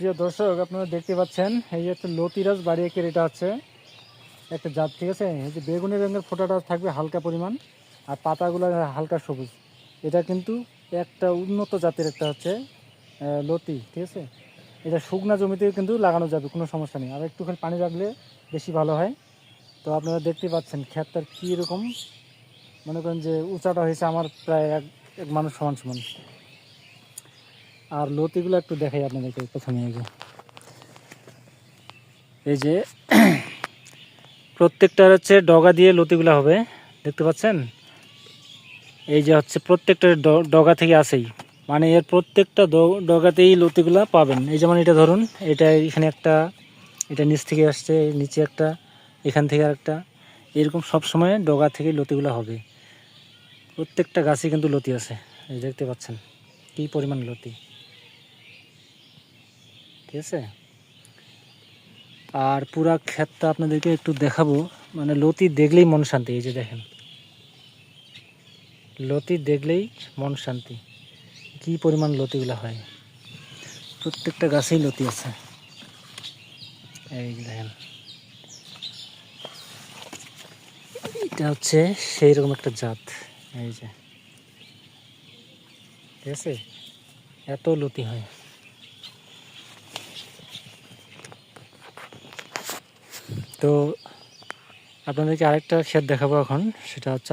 প্রিয় দর্শক, আপনারা দেখতে পাচ্ছেন, এই যে একটা লতিরাজ বাড়িয়ে কেরেটা আছে একটা জাত, ঠিক আছে? এই যে বেগুনি রঙের ফোঁটাটা থাকবে হালকা পরিমাণ, আর পাতাগুলো হালকা সবুজ। এটা কিন্তু একটা উন্নত জাতের একটা হচ্ছে লতি, ঠিক আছে? এটা শুকনা জমিতে কিন্তু লাগানো যাবে, কোনো সমস্যা নেই। আর একটুখানি পানি রাখলে বেশি ভালো হয়। তো আপনারা দেখতে পাচ্ছেন ক্ষেতটার কীরকম, মনে করেন যে উঁচাটা হয়েছে আমার প্রায় এক এক মানুষ সমান সমান। আর লতিগুলো একটু দেখাই আপনাদেরকে প্রথমে যে। এই যে প্রত্যেকটার হচ্ছে ডগা দিয়ে লতিগুলো হবে, দেখতে পাচ্ছেন? এই যে হচ্ছে প্রত্যেকটা ডগা থেকে আসেই। মানে এর প্রত্যেকটা ডগাতেই লতিগুলা পাবেন। এই যেমন এটা ধরুন, এটা এখানে একটা, এটা নিচ থেকে আসছে, নিচে একটা, এখান থেকে আর একটা এরকম সব সময় ডগা থেকে লতিগুলো হবে। প্রত্যেকটা গাছে কিন্তু লতি আছে। দেখতে পাচ্ছেন, কী পরিমাণ লতি। ঠিক আছে? আর পুরা ক্ষেতটা আপনাদেরকে একটু দেখাবো। মানে লতি দেখলেই মন শান্তি, এই যে দেখেন। লতি দেখলেই মন শান্তি। কি পরিমাণ লতিগুলো হয়। প্রত্যেকটা গাছেই লতি আছে। এই যে দেখেন। এটা হচ্ছে সেই রকম একটা জাত। এই যে। ঠিক আছে? এত লতি হয়। তো আপনাদেরকে আরেকটা ক্ষেত দেখাবো এখন সেটা হচ্ছে